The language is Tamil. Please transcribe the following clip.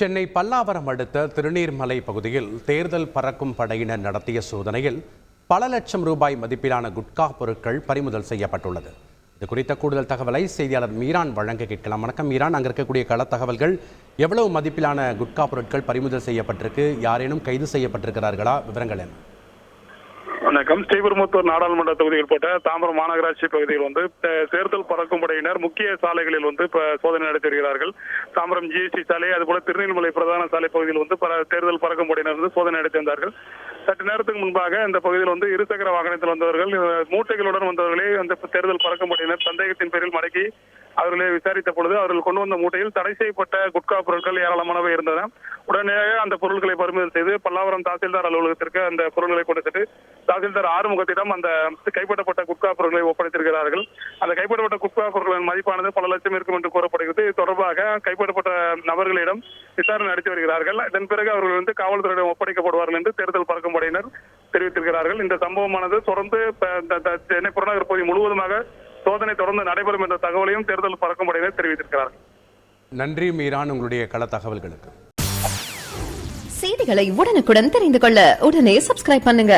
சென்னை பல்லாவரம் அடுத்த திருநீர்மலை பகுதியில் தேர்தல் பறக்கும் படையினர் நடத்திய சோதனையில் பல லட்சம் ரூபாய் மதிப்பிலான குட்கா பொருட்கள் பறிமுதல் செய்யப்பட்டுள்ளது. இது குறித்த கூடுதல் தகவலை செய்தியாளர் மீரான் வழங்க கேட்கலாம். வணக்கம் மீரான். அங்கே இருக்கக்கூடிய கள தகவல்கள் எவ்வளவு மதிப்பிலான குட்கா பொருட்கள் பறிமுதல் செய்யப்பட்டிருக்கு? யாரேனும் கைது செய்யப்பட்டிருக்கிறார்களா? விவரங்கள் என்ன? வணக்கம். ஸ்ரீபெருமுத்தூர் நாடாளுமன்ற தொகுதியில் போட்ட தாம்பரம் மாநகராட்சி பகுதியில் வந்து தேர்தல் பறக்கும் படையினர் முக்கிய சாலைகளில் வந்து சோதனை நடத்தி வருகிறார்கள். தாம்பரம் ஜிஎஸ்டி சாலை அதுபோல திருநெல்வேலி பிரதான சாலை பகுதியில் வந்து தேர்தல் பறக்கும் படையினர் வந்து சோதனை நடத்தி வந்தார்கள். சற்று நேரத்துக்கு முன்பாக இந்த பகுதியில் வந்து இருசக்கர வாகனத்தில் வந்தவர்கள் மூட்டைகளுடன் வந்தவர்களே அந்த தேர்தல் பறக்கும் படையினர் சந்தேகத்தின் பேரில் மடக்கி அவர்களை விசாரித்த பொழுது அவர்கள் கொண்டு வந்த மூட்டையில் தடை செய்யப்பட்ட குட்கா பொருட்கள் ஏராளமானவை இருந்தன. உடனடியாக அந்த பொருட்களை பறிமுதல் செய்து பல்லாவரம் தாசில்தார் அலுவலகத்திற்கு அந்த பொருட்களை கொண்டு சென்று தாசில்தார் ஆறுமுகத்திடம் அந்த கைப்பற்றப்பட்ட குட்கா பொருட்களை ஒப்படைத்திருக்கிறார்கள். அந்த கைப்பற்றப்பட்ட குட்கா பொருட்களின் மதிப்பானது பல லட்சம் இருக்கும் என்று கூறப்படுகிறது. இது தொடர்பாக கைப்பற்றப்பட்ட நபர்களிடம் விசாரணை நடத்தி வருகிறார்கள். இதன் பிறகு அவர்கள் வந்து காவல்துறையிடம் ஒப்படைக்கப்படுவார்கள் என்று தேர்தல் பறக்கும் படையினர் தெரிவித்திருக்கிறார்கள். இந்த சம்பவமானது தொடர்ந்து சென்னை புறநகர் பகுதி முழுவதுமாக சோதனை தொடர்ந்து நடைபெறும் என்ற தகவலையும் தேர்தல் பறக்கும் படையினர் தெரிவித்திருக்கிறார்கள். நன்றி மீரான் உங்களுடைய கள தகவல்களுக்கு. செய்திகளை உடனுக்குடன் தெரிந்து கொள்ள உடனே சப்ஸ்கிரைப் பண்ணுங்க.